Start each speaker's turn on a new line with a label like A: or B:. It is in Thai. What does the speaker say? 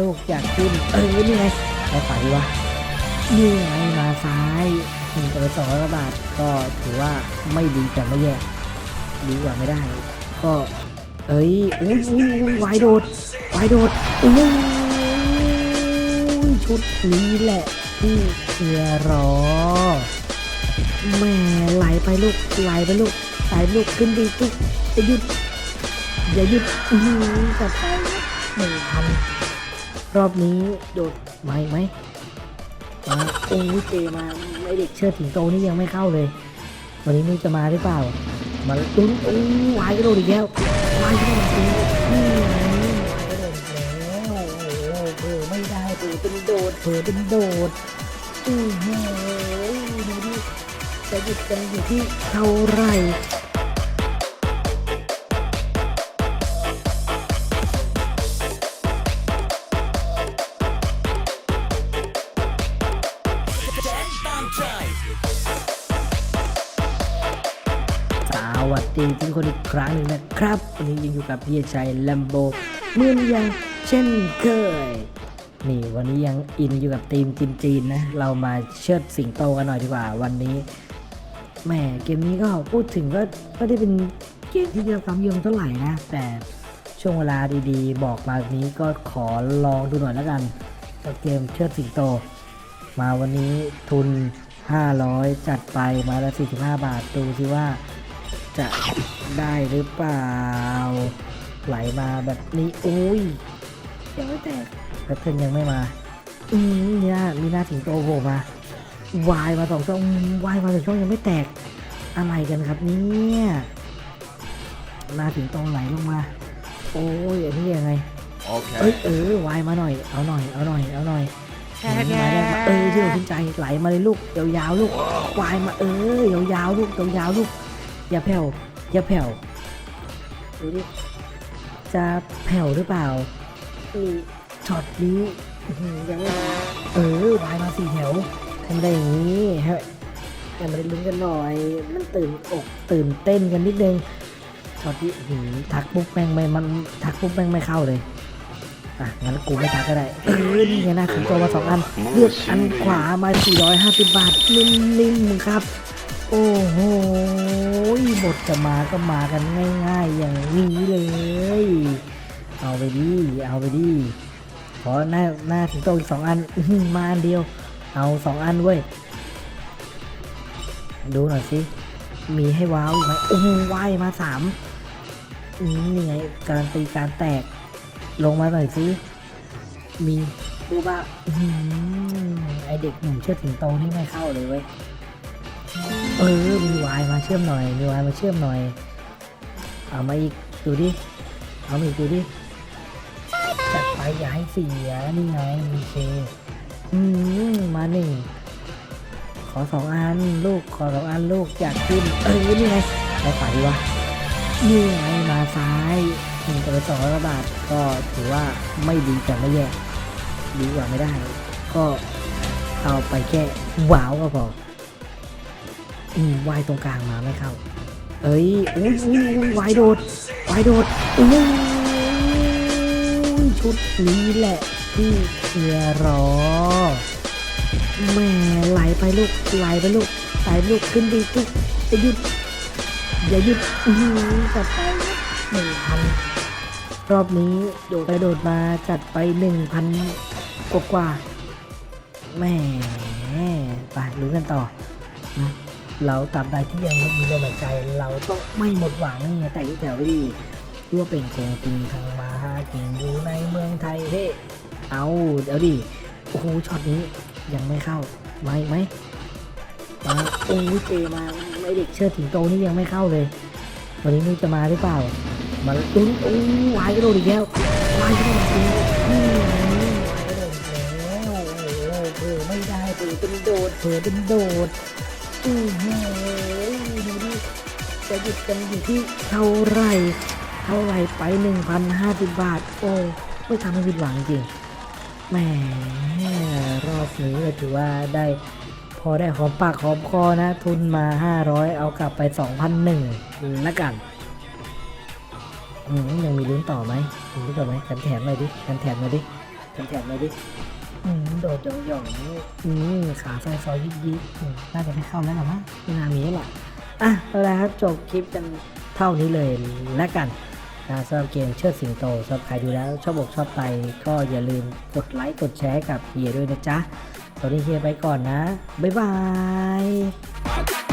A: ลูกอยากขึ้น เออนี่ไงไปขวาดีวะนี่ไงมาซ้ายหนึ่งตัวสองร้อยกว่าบาทก็ถือว่าไม่ดีแต่ไม่แย่ดีกว่าไม่ได้ ก็ เอ้ยอุ้ยอุ้ยอุ้ยวายโดดวายโดดอุ้ยชุดนี้แหละที่เชียร์รอแม่ไหลไปลูกไหลไปลูกไหลลูกขึ้นดีทุกจะหยุดอย่าหยุดอือจัดไปหนึ่งพัน รอบนี้โดดมาอีกไหมมาโอ้ยเจมาไอเด็กเชิดถิงโตนี่ยังไม่เข้าเลย วันนี้นุ้ยจะมาหรือเปล่า มาลุ้นโอ้ยวายกระโดดอีกแล้ววายกระโดดอีกแล้วนี่ไวายกระโดดอีกแล้วโอ้โหเผลอไม่ได้เผลอเป็นโดดเผลอเป็นโดดอือโหดูดิจะหยุดกันอยู่ที่เท่าไหร่ วัสดีทุกคนอีกครั้งหนึงนะครับ วันนี้ยังอยู่กับพี่ชัยแลมโบเมื่อยังเช่นเคย นี่วันนี้ยังอินอยู่กับทีมจีนๆนะ เรามาเชิดสิงโตกันหน่อยดีกว่า วันนี้แหมเกมนี้ก็พูดถึงก็ไม่ได้เป็นเกมที่ได้รับความยมเท่าไหร่นะ แต่ช่วงเวลาดีๆ บอกมาแบบนี้ก็ขอลองดูหน่อยแล้วกันกับเกมเชิดสิงโต มาวันนี้ทุน 500 จัดไปมาละ45 บาทดูสิว่า จะได้หรือเปล่า ไหลมาแบบนี้อุ้ยยังไม่แตกแพทเทิร์นยังไม่มา อืมมีหน้ามีหน้าสิงโตโผล่มาวายมาสองช่องวายมาสองช่องยังไม่แตก อะไรกันครับเนี่ยหน้าสิงโตไหลลงมา โอ้ยอันนี้ยังไงเอ้ย
B: Okay.
A: เออวายมาหน่อยเอาหน่อยเอาหน่อยเอาหน่อยมาได้มาเออที่เราขึ้นใจไหลมาเลยลูกยาวๆลูกวายมาเออยาวๆลูกยาวๆลูก อย่าแผ่วอย่าแผ่วดูดิจะแผ่วหรือเปล่านี่ช็อตนี้อื้อหือยังไม่มาเออวายมาสี่แถวทำได้อย่างนี้ฮะแต่มาได้ลุ้นกันหน่อย มันตื่นอกตื่นเต้นกันนิดนึงช็อตที่อื้อหือทักปุ๊บแม่งไม่มันทักปุ๊บแม่งไม่เข้าเลยอะงั้นกูไม่ทักก็ได้เออนี่ไงนะถึงตัวมาสองอันเลือกอันขวามา450บาทนิ่มๆครับ โอ้โห บทจะมาก็มากันง่ายๆอย่างนี้เลย เอาไปดิเอาไปดิขอหน้าหน้าถึงโตอีกสองอันมาอันเดียว เอาสองอันเว้ยดูหน่อยสิมีให้ว้าวอีกไหมโอ้โหว่ายมาสามนี่ไงการตีการแตก ลงมาหน่อยสิมีดูบ้าไอเด็กหนุ่มเชิดสิงโตนี่ไม่เข้าเลยเว้ย เออมีวายมาเชื่อมหน่อยมีวายมาเชื่อมหน่อย เอามาอีกดูดิ เอามาอีกดูดิ จัดไปอย่าให้เสียนี่ไงมีเคอืมมาหนึ่งขอสองอันลูกขอสองอันลูกอยากขึ้นเออนี่ไงไปขวาดีวะนี่ไงมาซ้ายหนึ่งตัวสองร้อยกว่าบาทก็ถือว่าไม่ดีแต่ไม่แย่ดีกว่าไม่ได้ ก็เอาไปแค่ว้าวก็พอ อืมวายตรงกลางมาไม่เข้า เอ้ยอุ้ยอุ้ยอุ้ยวายโดดวายโดดอุ้ยชุดนี้แหละที่เชียร์รอแม่ไหลไปลูกไหลไปลูกไหลลูกขึ้นดีทุกจะหยุดอย่าหยุดอือจัดไปหนึ่งพันรอบนี้โดดไปโดดมาจัดไปหนึ่งพันกว่าๆแม่ไปลุ้นกันต่อนะ เราตามใดที่ยังมีลมหายใจ เราต้องไม่หมดหวังนี่ไงแต่ที่แถวดีที่ว่าเป็นโคงจริงทางมาหากินอยู่ในเมืองไทยเฮ้เอาเดี๋ยวดิโอ้โหช็อตนี้ยังไม่เข้ามาอีกไหมมาโอ้ยเจมาไอเด็กเชิดถิงโตนี่ยังไม่เข้าเลย วันนี้นุ้ยจะมาหรือเปล่ามาลุ้นโอ้ยวายกระโดดอีกแล้ววายกระโดดอีกแล้วไงวายกระโดดอีกแล้วโอ้โหเผลอไม่ได้เผลอเป็นโดดเผลอเป็นโดด อือโหดูดิจะหยุดกันอยู่ที่เท่าไรเท่าไหร่ไป 1,050 บาท โอ้ไม่ทำให้ผิดหวังจริงแหมรอบนี้ก็ถือว่าได้พอได้หอมปากหอมคอนะ ทุนมา 500 เอากลับไป 2,001ละกันอืมยังมีลุ้นต่อไหมลุ้นต่อไหมกันแถมหน่อยดิกันแถมหน่อยดิ
B: แถมๆเลยดิ
A: อืม
B: โดดหย่องๆนี่
A: อืมขาซอยซอยยิบยิบอืมน่าจะไม่เข้าแล้วหรอมั้งไม่น่ามีแหละอะเอาละครับจบคลิปกันเท่านี้เลยแล้วกันนะสำหรับเกมเชิดสิงโตสำหรับใครดูแล้วชอบอกชอบใจก็อย่าลืมกดไลค์กดแชร์ให้กับเฮียด้วยนะจ๊ะตอนนี้เฮียไปก่อนนะ บ๊ายบาย